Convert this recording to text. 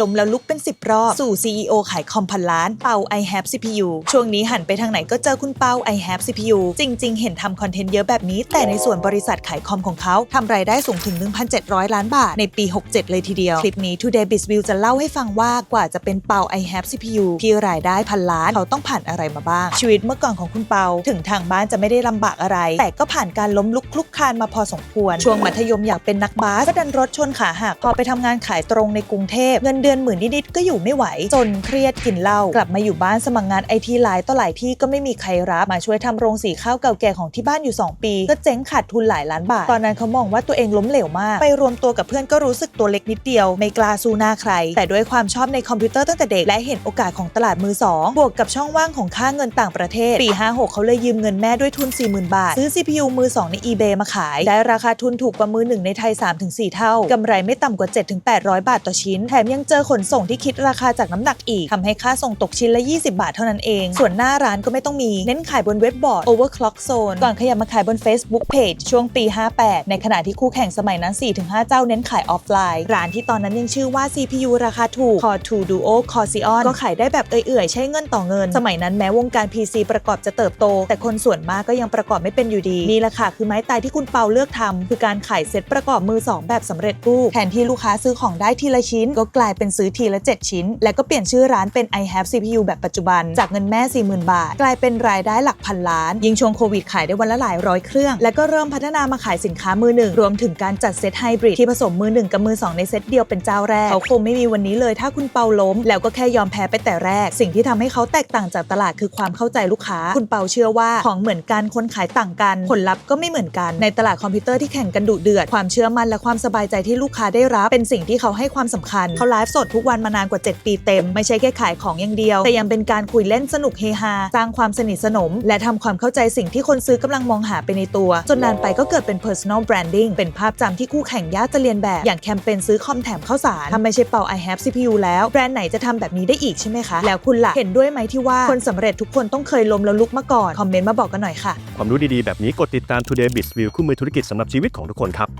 ล้มแล้วลุกเป็น 10 รอบ สู่ CEO ขายคอมพันล้าน เปา I have CPU ช่วงนี้หันไปทางไหนก็เจอคุณเปา I have CPU จริง ๆ เห็นทำคอนเทนต์เยอะแบบนี้ แต่ในส่วนบริษัทขายคอมของเขาทำรายได้สูงถึง 1,700 ล้านบาท ในปี 67 เลยทีเดียว คลิปนี้ Today Biz View จะเล่าให้ฟังว่ากว่าจะเป็นเปา I have CPU ที่รายได้พันล้านเขาต้องผ่านอะไรมาบ้าง ชีวิตเมื่อก่อนของคุณเปา ถึงทางบ้านจะไม่ได้ลำบากอะไร แต่ก็ผ่านการล้มลุกคลุกคลานมาพอสมควร ช่วงมัธยมอยากเป็นนักบาสก็ดันรถชนขาหักพอไปทำงานขายตรงในกรุงเทพเงินเดือนหมื่นนิดๆก็อยู่ไม่ไหว จนเครียดกินเหล้ากลับมาอยู่บ้านสมัครงานไอทีหลายต่อหลายที่ก็ไม่มีใครรับมาช่วยทำโรงสีข้าวเก่าแก่ของที่บ้านอยู่ 2 ปี ก็เจ๊งขาดทุนหลายล้านบาท ตอนนั้นเขามองว่าตัวเองล้มเหลวมาก ไปรวมตัวกับเพื่อนก็รู้สึกตัวเล็กนิดเดียว ไม่กล้าสู้หน้าใคร แต่ด้วยความชอบในคอมพิวเตอร์ตั้งแต่เด็กและเห็นโอกาสของตลาดมือสองบวกกับช่องว่างของค่าเงินต่างประเทศปี 56 เขาเลยยืมเงินแม่ด้วยทุน 40,000 บาท ซื้อ CPU มือ 2 ใน eBay มาขาย ได้ราคาทุนถูกกว่ามือหนึ่งในไทย 3-4 เท่ากำไรไม่ต่ำกว่า 7-800 บาทต่อชิ้นแถมยังเจอขนส่งที่คิดราคาจากน้ำหนักอีกทำให้ค่าส่งตกชิ้นละ 20 บาทเท่านั้นเอง ส่วนหน้าร้านก็ไม่ต้องมี เน้นขายบนเว็บบอร์ด Overclock Zone ก่อนขยับมาขายบน Facebook Page ช่วงปี 58 ในขณะที่คู่แข่งสมัยนั้น 4-5 เจ้าเน้นขายออฟไลน์ ร้านที่ตอนนั้นยังชื่อว่า CPU ราคาถูก Core 2 Duo Core Xeon ก็ขายได้แบบเอื่อยๆ ใช้เงินต่อเงิน สมัยนั้นแม้วงการ PC ประกอบจะเติบโต แต่คนส่วนมากก็ยังประกอบไม่เป็นอยู่ดี นี่แหละค่ะคือไม้ตายที่คุณเปาเลือกทำคือการขายเซ็ตประกอบมือ 2 แบบสำเร็จรูปแทนที่ลูกค้าซื้อของได้ทีละชิ้นก็กลายเป็นซื้อทีละ 7 ชิ้น และก็เปลี่ยนชื่อร้านเป็น I have CPU แบบปัจจุบัน จากเงินแม่ 40,000 บาท กลายเป็นรายได้หลักพันล้าน ยิงช่วงโควิดขายได้วันละหลายร้อยเครื่อง และก็เริ่มพัฒนามาขายสินค้ามือหนึ่ง รวมถึงการจัดเซตไฮบริดที่ผสมมือหนึ่งกับมือสองในเซตเดียวเป็นเจ้าแรก เขาคงไม่มีวันนี้เลยถ้าคุณเปาล้ม แล้วก็แค่ยอมแพ้ไปแต่แรก สิ่งที่ทำให้เขาแตกต่างจากตลาดคือความเข้าใจลูกค้า คุณเปาเชื่อว่าของเหมือนกันคนขายต่างกัน ผลลัพธ์ก็ไม่เหมือนกัน ในตลาดคอมพิวเตอร์ที่แข่งกันดุเดือด ความเชื่อมั่นและความสบายใจที่ลูกค้าได้รับ เป็นสิ่งที่เขาให้ความสำคัญเขาไลฟสดทุกวันมานานกว่า 7 ปีเต็ม ไม่ใช่แค่ขายของอย่างเดียว แต่ยังเป็นการคุยเล่นสนุกเฮฮาสร้างความสนิทสนม และทำความเข้าใจสิ่งที่คนซื้อกำลังมองหาไปในตัว จนนานไปก็เกิดเป็น personal branding เป็นภาพจำที่คู่แข่งยากจะเรียนแบบ อย่างแคมเปญซื้อคอมแถมข้าวสารถ้าไม่ใช่เป่า I have CPU แล้วแบรนด์ไหนจะทำแบบนี้ได้อีกใช่ไหมคะแล้วคุณล่ะเห็นด้วยไหมที่ว่าคนสำเร็จทุกคนต้องเคยล้มแล้วลุกมาก่อนคอมเมนต์มาบอกกันหน่อยค่ะความรู้ดีๆแบบนี้กดติดตาม Today Biz View คู่มือธุรกิจสำหรับชีวิตของทุกคนครับ